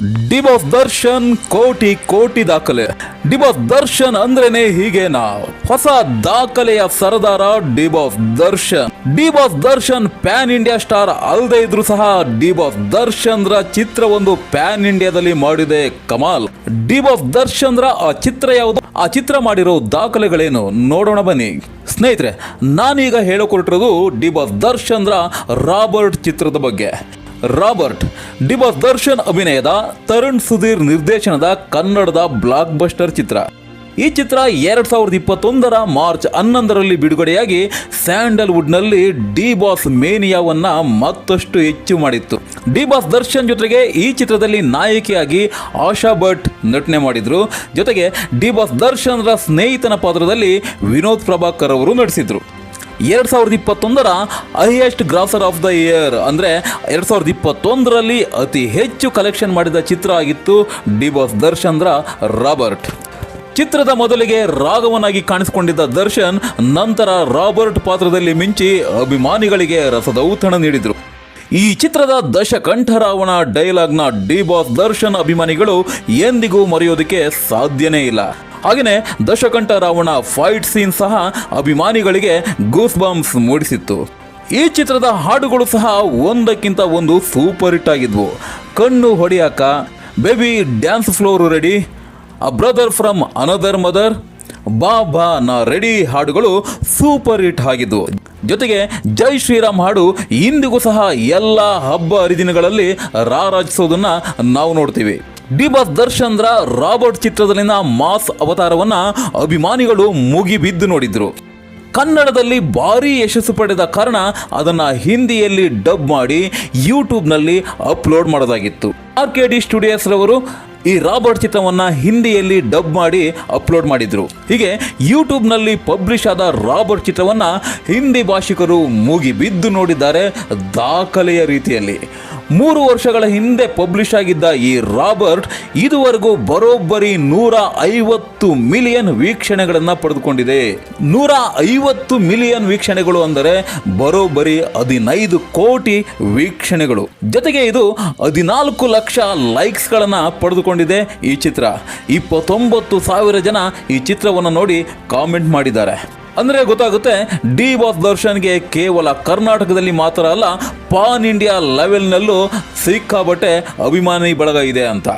D Boss Darshan ಕೋಟಿ ಕೋಟಿ ದಾಖಲೆ. ಡಿಬಾಫ್ ದರ್ಶನ್ ಅಂದ್ರೇನೆ ಹೀಗೇನಾ ಹೊಸ ದಾಖಲೆಯ ಸರದಾರ D Boss Darshan D Boss Darshan pan India star ಅಲ್ಲದೆ ಇದ್ರು ಸಹ ಡಿಬಾಫ್ ದರ್ಶನ್ ರ ಚಿತ್ರ ಒಂದು ಪ್ಯಾನ್ ಇಂಡಿಯಾದಲ್ಲಿ ಮಾಡಿದೆ ಕಮಾಲ್. ಡಿಬಾಫ್ ದರ್ಶನ್ ರ ಆ ಚಿತ್ರ ಯಾವುದು? ಆ ಚಿತ್ರ ಮಾಡಿರೋ ದಾಖಲೆಗಳೇನು? ನೋಡೋಣ ಬನ್ನಿ. ಸ್ನೇಹಿತರೆ, ನಾನೀಗ ಹೇಳಿಕೊಟ್ಟಿರೋದು ಡಿಬಾಫ್ ದರ್ಶನ್ ರ ರಾಬರ್ಟ್ ಚಿತ್ರದ ಬಗ್ಗೆ. ರಾಬರ್ಟ್ ಡಿಬಾಸ್ ದರ್ಶನ್ ಅಭಿನಯದ ತರುಣ್ ಸುಧೀರ್ ನಿರ್ದೇಶನದ ಕನ್ನಡದ ಬ್ಲಾಕ್ ಬಸ್ಟರ್ ಚಿತ್ರ. ಈ ಚಿತ್ರ ಎರಡ್ ಸಾವಿರದ ಇಪ್ಪತ್ತೊಂದರ ಮಾರ್ಚ್ ಹನ್ನೊಂದರಲ್ಲಿ ಬಿಡುಗಡೆಯಾಗಿ ಸ್ಯಾಂಡಲ್ವುಡ್ನಲ್ಲಿ ಡಿ ಬಾಸ್ ಮೇನಿಯಾವನ್ನ ಮತ್ತಷ್ಟು ಹೆಚ್ಚು ಮಾಡಿತ್ತು. ಡಿ ಬಾಸ್ ದರ್ಶನ್ ಜೊತೆಗೆ ಈ ಚಿತ್ರದಲ್ಲಿ ನಾಯಕಿಯಾಗಿ ಆಶಾ ಭಟ್ ನಟನೆ ಮಾಡಿದ್ರು. ಜೊತೆಗೆ ಡಿ ಬಾಸ್ ದರ್ಶನ್ರ ಸ್ನೇಹಿತನ ಪಾತ್ರದಲ್ಲಿ ವಿನೋದ್ ಪ್ರಭಾಕರ್ ಅವರು ನಟಿಸಿದ್ರು. ಎರಡ್ ಸಾವಿರದ ಇಪ್ಪತ್ತೊಂದರ highest grosser of the year ಅಂದ್ರೆ ಎರಡ್ ಸಾವಿರದ ಇಪ್ಪತ್ತೊಂದರಲ್ಲಿ ಅತಿ ಹೆಚ್ಚು ಕಲೆಕ್ಷನ್ ಮಾಡಿದ ಚಿತ್ರ ಆಗಿತ್ತು ಡಿ ಬಾಸ್ ದರ್ಶನ್ರ ರಾಬರ್ಟ್. ಚಿತ್ರದ ಮೊದಲಿಗೆ ರಾಘವನಾಗಿ ಕಾಣಿಸಿಕೊಂಡಿದ್ದ ದರ್ಶನ್ ನಂತರ ರಾಬರ್ಟ್ ಪಾತ್ರದಲ್ಲಿ ಮಿಂಚಿ ಅಭಿಮಾನಿಗಳಿಗೆ ರಸದ ಔತಣ ನೀಡಿದರು. ಈ ಚಿತ್ರದ ದಶಕಂಠ ರಾವಣ ಡೈಲಾಗ್ನ ಡಿ ಬಾಸ್ ದರ್ಶನ್ ಅಭಿಮಾನಿಗಳು ಎಂದಿಗೂ ಮರೆಯೋದಕ್ಕೆ ಸಾಧ್ಯನೇ ಇಲ್ಲ. ಹಾಗೆಯೇ ದಶಕಂಠ ರಾವಣ ಫೈಟ್ ಸೀನ್ ಸಹ ಅಭಿಮಾನಿಗಳಿಗೆ ಗೂಸ್ ಬಾಂಬ್ಸ್ ಮೂಡಿಸಿತ್ತು. ಈ ಚಿತ್ರದ ಹಾಡುಗಳು ಸಹ ಒಂದಕ್ಕಿಂತ ಒಂದು ಸೂಪರ್ ಹಿಟ್ ಆಗಿದ್ವು. ಕಣ್ಣು ಹೊಡಿಯಾಕ baby dance floor ready a brother from another mother ಬಾ ಬಾ ನಾ ರೆಡಿ ಹಾಡುಗಳು ಸೂಪರ್ ಹಿಟ್ ಆಗಿದ್ವು. ಜೊತೆಗೆ ಜೈ ಶ್ರೀರಾಮ್ ಹಾಡು ಇಂದಿಗೂ ಸಹ ಎಲ್ಲ ಹಬ್ಬ ಹರಿದಿನಗಳಲ್ಲಿ ರಾರಾಜಿಸೋದನ್ನು ನಾವು ನೋಡ್ತೀವಿ. ಡಿ ಬಾಸ್ ದರ್ಶನ್ರ ರಾಬರ್ಟ್ ಚಿತ್ರದಲ್ಲಿನ ಮಾಸ್ ಅವತಾರವನ್ನ ಅಭಿಮಾನಿಗಳು ಮುಗಿಬಿದ್ದು ನೋಡಿದ್ರು. ಕನ್ನಡದಲ್ಲಿ ಭಾರಿ ಯಶಸ್ಸು ಪಡೆದ ಕಾರಣ ಅದನ್ನ ಹಿಂದಿಯಲ್ಲಿ ಡಬ್ ಮಾಡಿ ಯೂಟ್ಯೂಬ್ನಲ್ಲಿ ಅಪ್ಲೋಡ್ ಮಾಡೋದಾಗಿತ್ತು. ಆರ್ ಕೆ ಡಿ ಸ್ಟುಡಿಯೋಸ್ ರವರು ಈ ರಾಬರ್ಟ್ ಚಿತ್ರವನ್ನ ಹಿಂದಿಯಲ್ಲಿ ಡಬ್ ಮಾಡಿ ಅಪ್ಲೋಡ್ ಮಾಡಿದ್ರು. ಹೀಗೆ ಯೂಟ್ಯೂಬ್ನಲ್ಲಿ ಪಬ್ಲಿಷ್ ಆದ ರಾಬರ್ಟ್ ಚಿತ್ರವನ್ನ ಹಿಂದಿ ಭಾಷಿಕರು ಮುಗಿ ಬಿದ್ದು ನೋಡಿದ್ದಾರೆ ದಾಖಲೆಯ ರೀತಿಯಲ್ಲಿ. ಮೂರು ವರ್ಷಗಳ ಹಿಂದೆ ಪಬ್ಲಿಷ್ ಆಗಿದ್ದ ಈ ರಾಬರ್ಟ್ ಇದುವರೆಗೂ ಬರೋಬ್ಬರಿ ನೂರ ಐವತ್ತು ಮಿಲಿಯನ್ ವೀಕ್ಷಣೆಗಳನ್ನು ಪಡೆದುಕೊಂಡಿದೆ. ನೂರ ಐವತ್ತು ಮಿಲಿಯನ್ ವೀಕ್ಷಣೆಗಳು ಅಂದರೆ ಬರೋಬ್ಬರಿ ಹದಿನೈದು ಕೋಟಿ ವೀಕ್ಷಣೆಗಳು. ಜೊತೆಗೆ ಇದು ಹದಿನಾಲ್ಕು ಲಕ್ಷ ಲೈಕ್ಸ್ಗಳನ್ನು ಪಡೆದುಕೊಂಡಿದೆ ಈ ಚಿತ್ರ. ಇಪ್ಪತ್ತೊಂಬತ್ತು ಸಾವಿರ ಜನ ಈ ಚಿತ್ರವನ್ನು ನೋಡಿ ಕಾಮೆಂಟ್ ಮಾಡಿದ್ದಾರೆ. ಅಂದರೆ ಗೊತ್ತಾಗುತ್ತೆ, ಡಿ ಬಾಸ್ ದರ್ಶನ್ಗೆ ಕೇವಲ ಕರ್ನಾಟಕದಲ್ಲಿ ಮಾತ್ರ ಅಲ್ಲ, ಪಾನ್ ಇಂಡಿಯಾ ಲೆವೆಲ್ನಲ್ಲೂ ಸಿಕ್ಕಾಬಟ್ಟೆ ಅಭಿಮಾನಿ ಬಳಗ ಇದೆ ಅಂತ.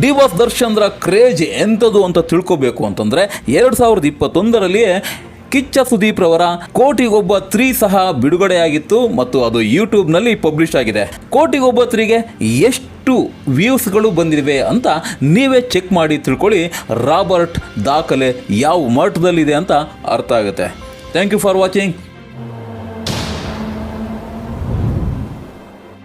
ಡಿ ಬಾಸ್ ದರ್ಶನ್ರ ಕ್ರೇಜ್ ಎಂಥದ್ದು ಅಂತ ತಿಳ್ಕೋಬೇಕು ಅಂತಂದರೆ, ಎರಡು ಸಾವಿರದ ಇಪ್ಪತ್ತೊಂದರಲ್ಲಿಯೇ ಕಿಚ್ಚ ಸುದೀಪ್ ರವರ ಕೋಟಿಗೊಬ್ಬ ತ್ರೀ ಸಹ ಬಿಡುಗಡೆಯಾಗಿತ್ತು ಮತ್ತು ಅದು ಯೂಟ್ಯೂಬ್ನಲ್ಲಿ ಪಬ್ಲಿಷ್ ಆಗಿದೆ. ಕೋಟಿಗೊಬ್ಬ ತ್ರೀಗೆ ಎಷ್ಟು ವ್ಯೂಸ್ಗಳು ಬಂದಿವೆ ಅಂತ ನೀವೇ ಚೆಕ್ ಮಾಡಿ ತಿಳ್ಕೊಳ್ಳಿ. ರಾಬರ್ಟ್ ದಾಖಲೆ ಯಾವ ಮಟ್ಟದಲ್ಲಿದೆ ಅಂತ ಅರ್ಥ ಆಗುತ್ತೆ. Thank you for watching